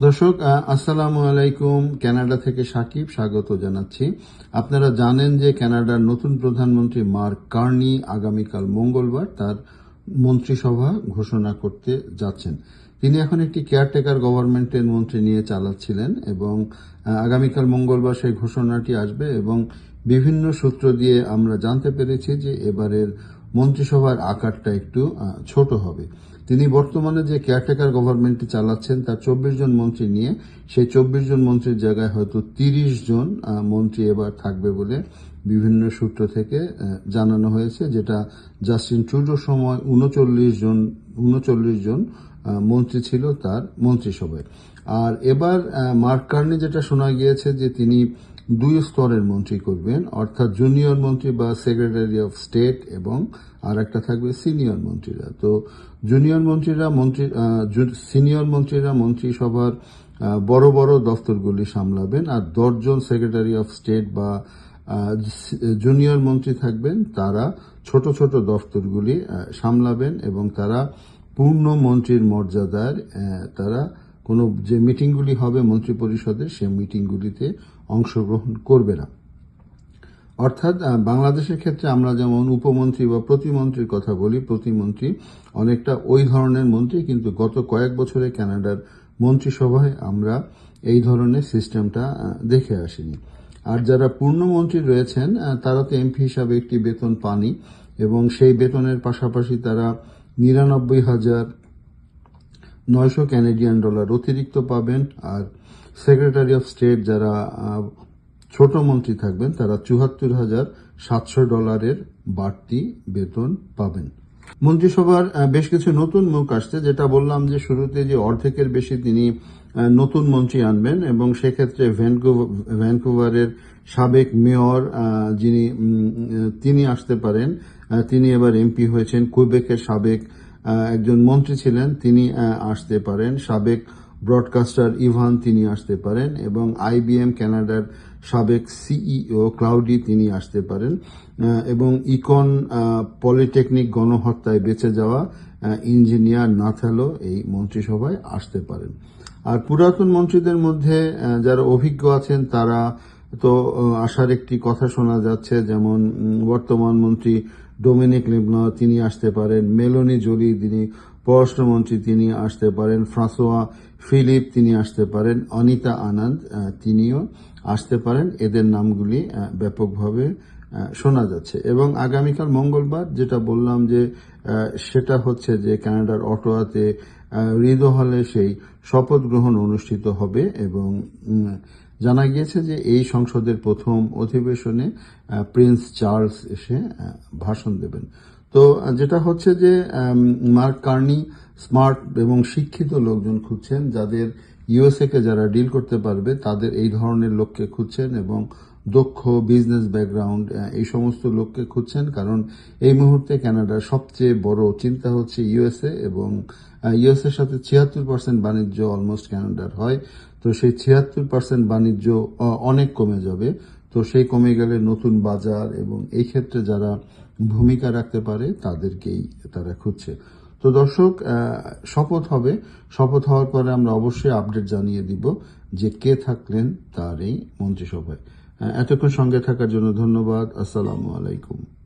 দর্শক আসসালামু আলাইকুম। কানাডা থেকে সাকিব স্বাগত জানাচ্ছি। আপনারা জানেন যে কানাডার নতুন প্রধানমন্ত্রী মার্ক কার্নি আগামীকাল মঙ্গলবার তার মন্ত্রিসভা ঘোষণা করতে যাচ্ছেন। তিনি এখন একটি কেয়ারটেকার গভর্নমেন্টের মন্ত্রী নিয়ে চালাচ্ছিলেন এবং আগামীকাল মঙ্গলবার সেই ঘোষণাটি আসবে এবং বিভিন্ন সূত্র দিয়ে আমরা জানতে পেরেছি যে এবারের মন্ত্রিসভার আকারটা একটু ছোট হবে। তিনি বর্তমানে যে কেয়ারটেকার গভর্নমেন্টটি চালাচ্ছেন, তার চব্বিশ জন মন্ত্রী নিয়ে, সেই চব্বিশ জন মন্ত্রীর জায়গায় হয়তো তিরিশ জন মন্ত্রী এবার থাকবে বলে বিভিন্ন সূত্র থেকে জানানো হয়েছে, যেটা জাস্টিন ট্রুডোর সময় উনচল্লিশ জন উনচল্লিশ জন মন্ত্রী ছিল তার মন্ত্রিসভায়। আর এবার মার্ক কার্নি যেটা শোনা গিয়েছে যে তিনি দুই স্তরের মন্ত্রী করবেন, অর্থাৎ জুনিয়র মন্ত্রী বা সেক্রেটারি অফ স্টেট এবং আর একটা থাকবে সিনিয়র মন্ত্রীরা। তো জুনিয়র মন্ত্রীরা মন্ত্রী সিনিয়র মন্ত্রীরা মন্ত্রিসভার বড় বড় দফতরগুলি সামলাবেন আর দশজন সেক্রেটারি অফ স্টেট বা জুনিয়র মন্ত্রী থাকবেন, তারা ছোট ছোট দফতরগুলি সামলাবেন এবং তারা পূর্ণ মন্ত্রীর মর্যাদার তারা কোনো যে মিটিংগুলি হবে মন্ত্রী পরিষদের সে মিটিংগুলিতে অংশগ্রহণ করবে না। অর্থাৎ বাংলাদেশের ক্ষেত্রে আমরা যেমন উপমন্ত্রী বা প্রতিমন্ত্রীর কথা বলি, প্রতিমন্ত্রী অনেকটা ওই ধরনের মন্ত্রী, কিন্তু গত কয়েক বছরে কানাডার মন্ত্রিসভায় আমরা এই ধরনের সিস্টেমটা দেখে আসিনি। আর যারা পূর্ণমন্ত্রী রয়েছেন তারা তো এমপি হিসাবে একটি বেতন পানি এবং সেই বেতনের পাশাপাশি তারা নিরানব্বই হাজার নয়শো ক্যানাডিয়ান ডলার অতিরিক্ত পাবেন। আর সেক্রেটারি অফ স্টেট যারা ছোট মন্ত্রী থাকবেন, তারা চুয়াত্তর হাজার সাতশো ডলারের বাড়তি বেতন পাবেন। মন্ত্রিসভার বেশ কিছু নতুন মুখ আসছে, যেটা বললাম যে শুরুতে যে অর্ধেকের বেশি তিনি নতুন মন্ত্রী আনবেন এবং সেক্ষেত্রে ভ্যানকুভ- ভ্যানকুভারের সাবেক মেয়র যিনি তিনি আসতে পারেন তিনি এবার এমপি হয়েছেন কুইবেকের সাবেক একজন মন্ত্রী ছিলেন, তিনি আসতে পারেন। সাবেক ব্রডকাস্টার ইভান তিনি আসতে পারেন এবং আইবিএম কানাডার সাবেক সিইও ক্লাউডি তিনি আসতে পারেন এবং ইকন পলিটেকনিক গণহত্যায় বেঁচে যাওয়া ইঞ্জিনিয়ার নাথালো এই মন্ত্রিসভায় আসতে পারেন। আর পুরাতন মন্ত্রীদের মধ্যে যারা অভিজ্ঞ আছেন তারা তো আসার একটি কথা শোনা যাচ্ছে, যেমন বর্তমান মন্ত্রী ডোমিনিক লিবন, তিনি আসতে পারেন। মেলোনি জোলি, তিনি পররাষ্ট্রমন্ত্রী, তিনি আসতে পারেন। ফ্রাঁসোয়া ফিলিপ, তিনি আসতে পারেন। অনিতা আনন্দ তিনিও আসতে পারেন। এদের নামগুলি ব্যাপকভাবে শোনা যাচ্ছে। এবং আগামীকাল মঙ্গলবার যেটা বললাম যে সেটা হচ্ছে যে কানাডার অটোয়াতে হৃদ হলে সেই শপথ গ্রহণ অনুষ্ঠিত হবে এবং জানা গিয়েছে যে এই সংসদের প্রথম অধিবেশনে প্রিন্স চার্লস এসে ভাষণ দেবেন। তো যেটা হচ্ছে যে মার্ক কার্নি স্মার্ট এবং শিক্ষিত লোকজন খুঁজছেন, যাদের ইউএসএ কে যারা ডিল করতে পারবে, তাদের এই ধরনের লোককে খুঁজছেন এবং দক্ষ বিজনেস ব্যাকগ্রাউন্ড এই সমস্ত লোককে খুঁজছেন, কারণ এই মুহূর্তে কানাডার সবচেয়ে বড় চিন্তা হচ্ছে ইউএসএ এবং ইউএস এর সাথে ছিয়াত্তর পার্সেন্ট বাণিজ্য অলমোস্ট কানাডার হয়। তো সেই ছিয়াত্তর পার্সেন্ট বাণিজ্য অনেক কমে যাবে। তো সেই কমে গেলে নতুন বাজার এবং এই ক্ষেত্রে যারা ভূমিকা রাখতে পারে, তাদেরকেই তারা খুঁজছে। তো দর্শক শপথ হবে। শপথ হওয়ার পরে আমরা অবশ্যই আপডেট জানিয়ে দিব যে কে থাকলেন তার এই মন্ত্রিসভায়। এতক্ষণ সঙ্গে থাকার জন্য ধন্যবাদ। আসসালামু আলাইকুম।